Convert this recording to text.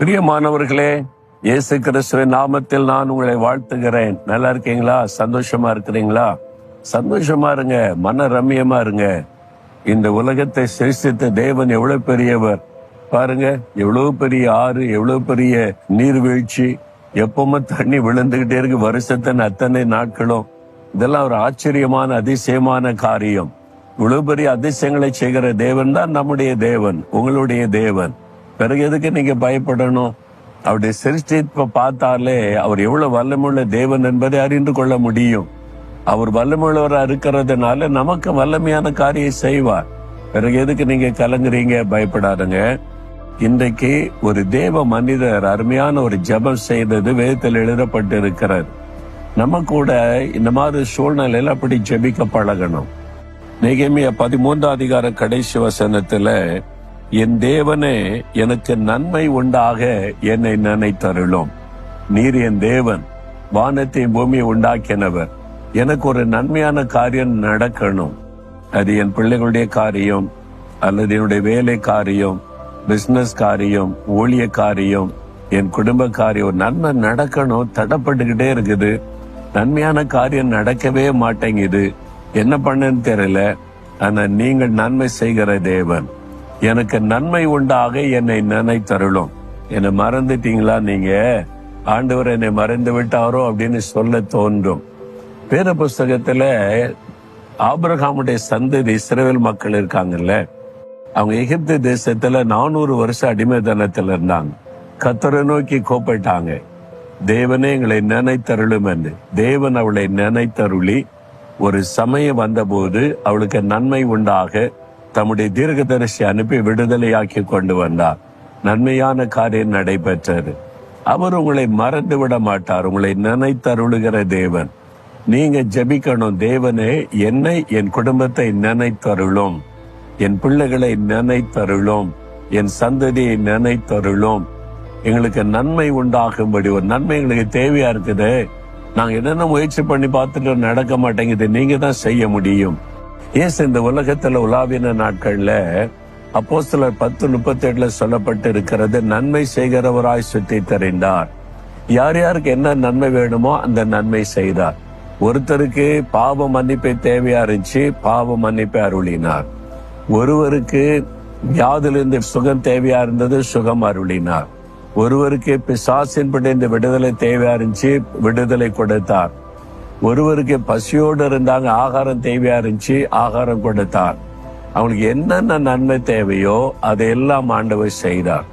பிரியமானவர்களே இயேசு கிறிஸ்துவின் நாமத்தில் நான் உங்களை வாழ்த்துகிறேன். நல்லா இருக்கீங்களா? சந்தோஷமா இருக்கிறீங்களா? சந்தோஷமா இருங்க மன ரம்யமா இருங்க. இந்த உலகத்தை சிருஷ்டித்த தேவன் எவ்வளவு பெரியவர்? பாருங்க எவ்வளவு பெரிய ஆறு எவ்வளவு பெரிய நீர்வீழ்ச்சி. எப்பவுமே தண்ணி விழுந்துகிட்டே இருக்கு வருஷத்தின் அத்தனை நாட்களும். இதெல்லாம் ஒரு ஆச்சரியமான அதிசயமான காரியம். இவ்வளவு பெரிய அதிசயங்களை செய்கிற தேவன் தான் நம்முடைய தேவன் உங்களுடைய தேவன். பிறகு எதுக்கு நீங்க பயப்படணும்? அவருடைய சிருஷ்டிப்பை பார்த்தாலே அவர் எவ்வளவு வல்லமுள்ள தேவன் என்பதை அறிந்து கொள்ள முடியும். அவர் வல்லமுள்ளவராக இருக்கிறதுனால நமக்கு வல்லமையான காரியம் செய்வார். பிறகு எதுக்கு நீங்க கலங்குறீங்க? பயப்படாதுங்க. இன்றைக்கு ஒரு தேவ மனிதர் அருமையான ஒரு ஜெபம் செய்தது வேதத்தில் எழுதப்பட்டு இருக்கிறார் நம்ம கூட இந்த மாதிரி சூழ்நிலையில அப்படி ஜெபிக்க பழகணும். நிகமிய பதிமூன்றாம் அதிகார கடைசி வசனத்துல என் தேவனே எனக்கு நன்மை உண்டாக என்னை நினைத்தருளும். நீர் என் தேவன் வானத்தை பூமியை உண்டாக்கினவர். எனக்கு ஒரு நன்மையான காரியம் நடக்கணும். அது என் பிள்ளைகளுடைய காரியம் அல்லது என்னுடைய வேலை காரியம் பிசினஸ் காரியம் ஊழிய காரியம் என் குடும்ப காரியம். ஒரு நன்மை நடக்கணும் தடப்பட்டுக்கிட்டே இருக்குது. நன்மையான காரியம் நடக்கவே மாட்டேங்குது. என்ன பண்ணுன்னு தெரியல. ஆனா நீங்கள் நன்மை செய்கிற தேவன். எனக்கு நன்மை உண்டாக என்னை நினைத்தருளும். என்னை மறந்துட்டீங்களா நீங்க? ஆண்டவர் என்னை மறந்து விட்டாரோ அப்படின்னு சொல்ல தோன்றும். வேத புஸ்தகத்துல ஆபிரகாமுடைய சந்ததி இஸ்ரவேல் மக்கள் இருக்காங்கல்ல? அவங்க எகிப்து தேசத்துல நானூறு வருஷம் அடிமைத்தனத்துல இருந்தாங்க. கத்தரை நோக்கி கோப்பிட்டாங்க. தேவனே எங்களை நினைத்தருளும் என்று தேவன் அவளை நினைத்தருளி ஒரு சமயம் வந்தபோது அவளுக்கு நன்மை உண்டாக தம்முடைய தீர்க்கதரிசி அனுப்பி விடுதலையாக்கி கொண்டு வந்தார். நன்மையான காரியம் நடைபெற்றது. அவர் உங்களை மறந்து விட மாட்டார். உங்களை நினைத்தருளுகிற தேவன். நீங்க ஜெபிக்கணும். தேவனே என்னை என் குடும்பத்தை நினைத்தருளும். என் பிள்ளைகளை நினைத்தருளும். என் சந்ததியை நினைத்தருளும். எங்களுக்கு நன்மை உண்டாகும்படி ஒரு நன்மை எங்களுக்கு தேவையா இருக்குது? நாங்க என்னென்ன முயற்சி பண்ணி பார்த்துட்டு நடக்க மாட்டேங்குது? நீங்க தான் செய்ய முடியும். ஏசு இந்த உலகத்துல உலாவின நாட்கள்ல அப்போ சிலர் பத்து முப்பத்தி ஏழுல சொல்லப்பட்டு இருக்கிறது நன்மை செய்கிறவராய் சுத்தி தெரிந்தார் யார் யாருக்கு என்ன நன்மை வேணுமோ அந்த நன்மை செய்தார். ஒருத்தருக்கு பாவ மன்னிப்பை தேவையா இருந்துச்சு பாவ மன்னிப்பை அருளினார். ஒருவருக்கு வியாதிலிருந்து சுகம் தேவையா இருந்தது சுகம் அருளினார். ஒருவருக்கு பிசாசின்படி இந்த விடுதலை தேவையா இருந்துச்சு விடுதலை கொடுத்தார். ஒருவருக்கு பசியோடு இருந்தாங்க ஆகாரம் தேவையா இருந்துச்சு ஆகாரம் கொடுத்தார் அவங்களுக்கு என்னென்ன நன்மை தேவையோ அதையெல்லாம் ஆண்டவர் செய்தார்.